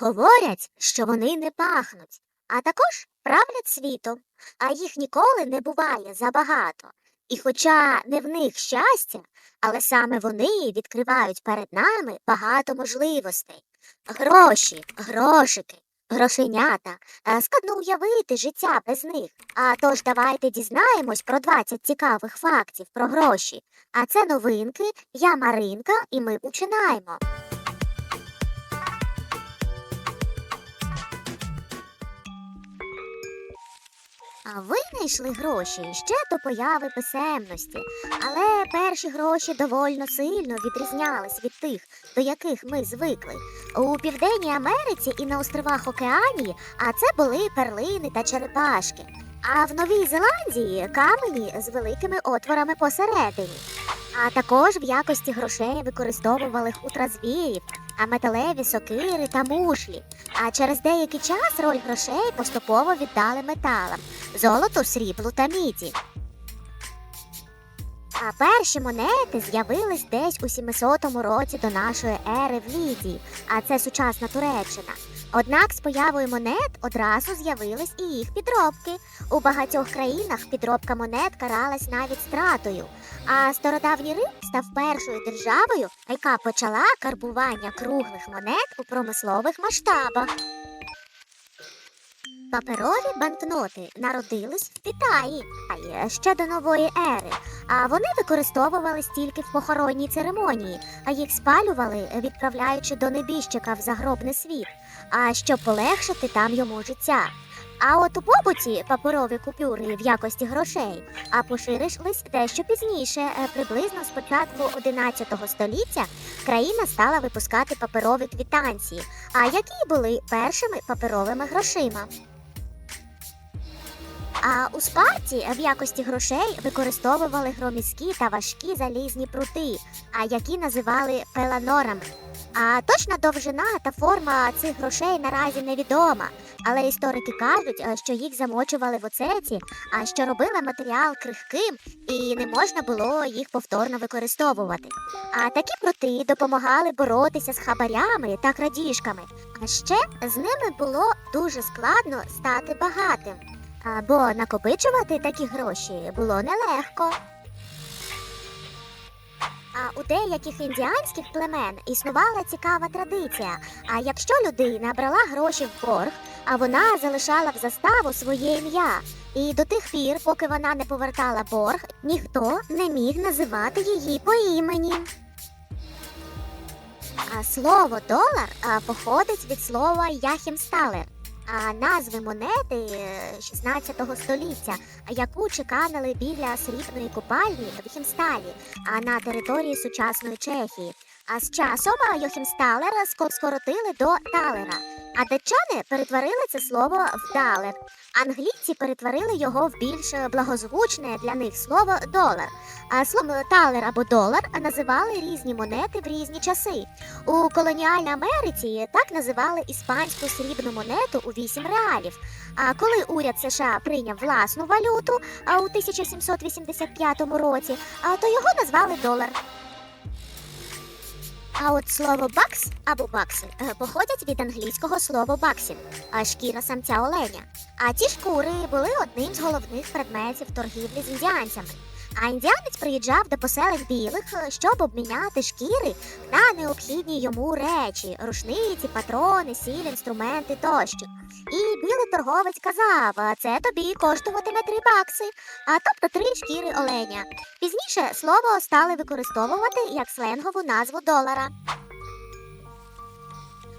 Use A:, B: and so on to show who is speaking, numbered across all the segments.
A: Говорять, що вони не пахнуть, а також правлять світом, а їх ніколи не буває забагато. І хоча не в них щастя, але саме вони відкривають перед нами багато можливостей. Гроші, грошики, грошенята. Е, Складно уявити життя без них. А тож давайте дізнаємось про 20 цікавих фактів про гроші. А це новинки, я Маринка, і ми починаємо. А винайшли гроші ще до появи писемності, але перші гроші довольно сильно відрізнялись від тих, до яких ми звикли. У Південній Америці і на островах Океанії, а це були перлини та черепашки. А в Новій Зеландії камені з великими отворами посередині. А також в якості грошей використовували хутрозвірів, а металеві сокири та мушлі. А через деякий час роль грошей поступово віддали металам золоту, сріблу та міді. А перші монети з'явились десь у 700 році до нашої ери в Лідії, а це сучасна Туреччина. Однак з появою монет одразу з'явились і їх підробки. У багатьох країнах підробка монет каралась навіть стратою. А стародавній Рим став першою державою, яка почала карбування круглих монет у промислових масштабах. Паперові банкноти народились в Китаї а ще до нової ери, а вони використовувались тільки в похоронній церемонії, а їх спалювали, відправляючи до небіжчика в загробний світ, а щоб полегшити там йому життя. А от у побуті паперові купюри в якості грошей, а поширились дещо пізніше, е, приблизно з початку 11 століття, країна стала випускати паперові квітанції, а які були першими паперовими грошима. А у Спарті в якості грошей використовували громіські та важкі залізні прути, а які називали пеланорами. А точна довжина та форма цих грошей наразі невідома, але історики кажуть, е, що їх замочували в оцеті, а що робила матеріал крихким і не можна було їх повторно використовувати. А такі прути допомагали боротися з хабарями та крадіжками. А ще з ними було дуже складно стати багатим. Або накопичувати такі гроші було нелегко. А у деяких індіанських племен існувала цікава традиція. А якщо людина брала гроші в борг, а вона залишала в заставу своє ім'я. І до тих пір, поки вона не повертала борг, ніхто не міг називати її по імені. А слово долар походить від слова яхімсталер, назви монети е, 16 століття, яку чеканили біля срібної купальні в Хімсталі, на території сучасної Чехії. А з часом Йохімсталера ско- скоротили до талера. А датчани перетворили це слово в далер. Англійці перетворили його в більш благозвучне для них слово долар. А слово талер або долар називали різні монети в різні часи. У колоніальній Америці так називали іспанську срібну монету у 8 реалів. А коли уряд США прийняв власну валюту а у 1785 році, то його назвали долар. А от слово бакс або бакси е, походять від англійського слова баксін, а шкіра самця оленя. А ті шкури були одним з головних предметів торгівлі з індіанцями. А індіанець приїжджав до поселень білих, е, щоб обміняти шкіри на необхідні йому речі: рушниці, патрони, сіль, інструменти тощо. І білий торговець казав: це тобі коштуватиме три бакси, а тобто три шкіри оленя. Пізніше слово стали використовувати як сленгову назву долара.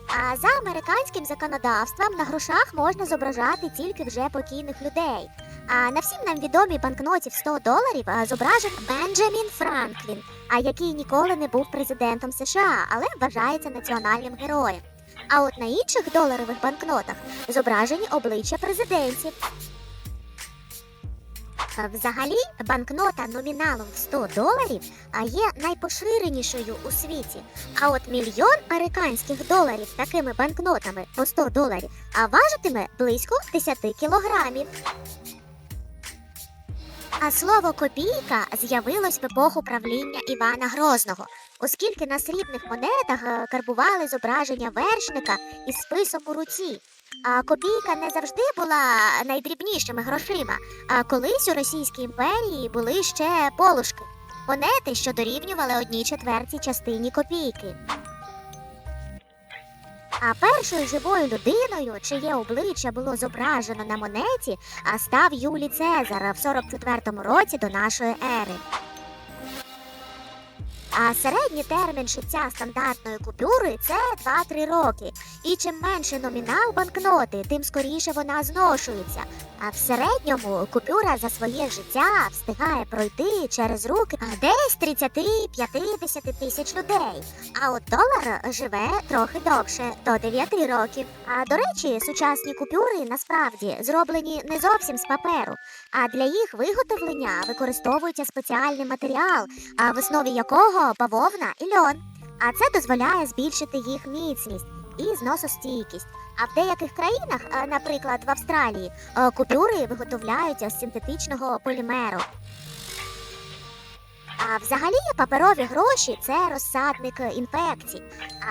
A: А за американським законодавством на грошах можна зображати тільки вже покійних людей. А на всім нам відомій банкноті в 100 доларів а, зображений Бенджамін Франклін, а який ніколи не був президентом США, але вважається національним героєм. А от на інших доларових банкнотах зображені обличчя президентів. Взагалі, банкнота номіналом в 100 доларів є найпоширенішою у світі. А от мільйон американських доларів такими банкнотами по 100 доларів а важитиме близько 10 кілограмів. А слово копійка з'явилось в епоху правління Івана Грозного. оскільки на срібних монетах е, карбували зображення вершника із списом у руці. А копійка не завжди була найдрібнішими грошима. А колись у Російській імперії були ще полушки, монети, що дорівнювали одній четвертій частині копійки. А першою живою людиною, чиє обличчя було зображено на монеті, а став Юлій Цезар в 44-му році до нашої ери. А середній термін шиття стандартної купюри це 2-3 роки. І чим менше номінал банкноти, тим скоріше вона зношується. А в середньому купюра за своє життя встигає пройти через руки десь 30-50 тисяч людей. А от долар живе трохи довше до 9 років. А до речі, сучасні купюри насправді зроблені не зовсім з паперу, а для їх виготовлення використовується спеціальний матеріал, а в основі якого бавовна і льон. А це дозволяє збільшити їх міцність і зносостійкість. А в деяких країнах, наприклад в Австралії, е, купюри виготовляються з синтетичного полімеру. А взагалі паперові гроші це розсадник е, інфекцій.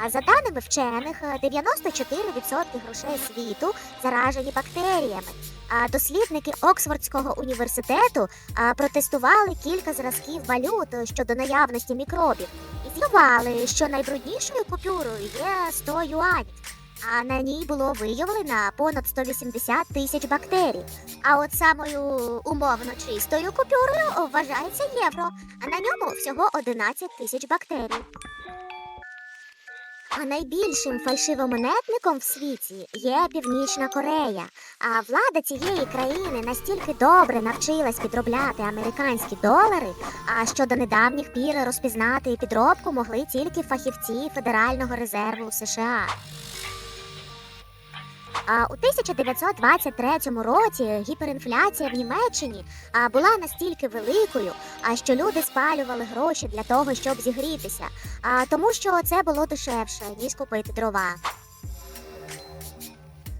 A: А за даними вчених, е, 94% грошей світу заражені бактеріями. А дослідники Оксфордського університету протестували кілька зразків валют е, щодо наявності мікробів з'ясували, що найбруднішою купюрою є 100 юанів. А на ній було виявлено понад 180 тисяч бактерій. А от самою умовно чистою купюрою вважається євро, а на ньому всього 11 тисяч бактерій. А найбільшим фальшивомонетником в світі є Північна Корея. А влада цієї країни настільки добре навчилась підробляти американські долари, а що до недавніх пір розпізнати підробку могли тільки фахівці Федерального резерву США. У 1923 році гіперінфляція в Німеччині була настільки великою, а що люди спалювали гроші для того, щоб зігрітися, а тому що це було дешевше, ніж купити дрова.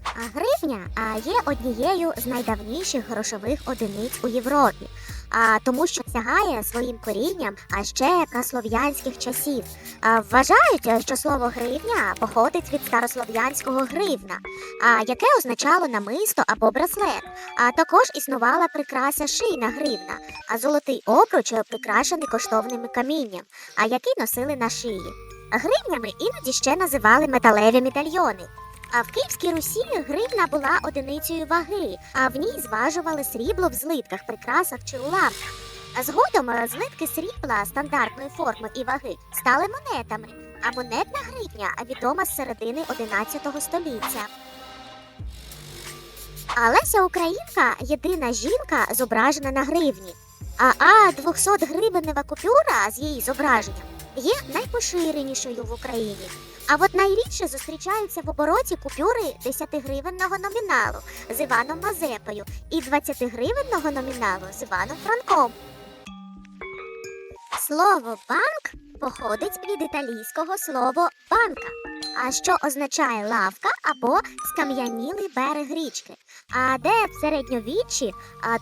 A: А гривня є однією з найдавніших грошових одиниць у Європі, а тому, що сягає своїм корінням а ще праслов'янських часів. А, вважають, що слово гривня походить від старослов'янського гривна, а яке означало намисто або браслет. А також існувала прикраса шийна гривна, а золотий обруч прикрашений коштовними камінням, а який носили на шиї. Гривнями іноді ще називали металеві медальйони. А в Київській Русі гривна була одиницею ваги, а в ній зважували срібло в злитках, прикрасах чи уламках. А згодом е, злитки срібла стандартної форми і ваги стали монетами, а монетна гривня відома з середини 11 століття. А Леся Українка єдина жінка, зображена на гривні. А А 200 гривенева купюра з її зображенням є найпоширенішою в Україні. А от найрідше зустрічаються в обороті купюри 10-гривенного номіналу з Іваном Мазепою і 20-гривенного номіналу з Іваном Франком. Слово банк походить від італійського слова банка, а що означає лавка або скам'янілий берег річки. А де в середньовіччі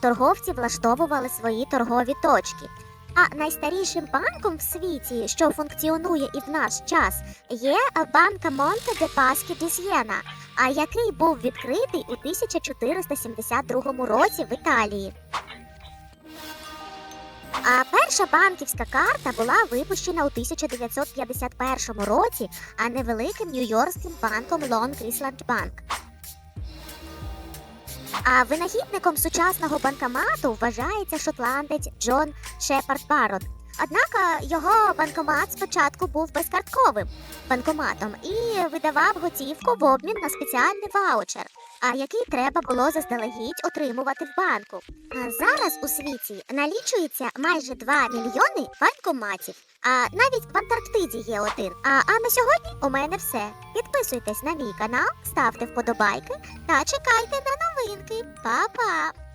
A: торговці влаштовували свої торгові точки. А найстарішим банком в світі, що функціонує і в наш час, є банка Монте де Паскі ді Сієна, а який був відкритий у 1472 році в Італії. А перша банківська карта була випущена у 1951 році, а невеликим нью-йоркським банком Long Island Bank. А винахідником сучасного банкомату вважається шотландець Джон Шепард Барот. Однак його банкомат спочатку був безкартковим банкоматом і видавав готівку в обмін на спеціальний ваучер, а який треба було заздалегідь отримувати в банку. А зараз у світі налічується майже 2 мільйони банкоматів. А навіть в Антарктиді є один. А, а на сьогодні у мене все. Підписуйтесь на мій канал, ставте вподобайки та чекайте на новинки. Па-па!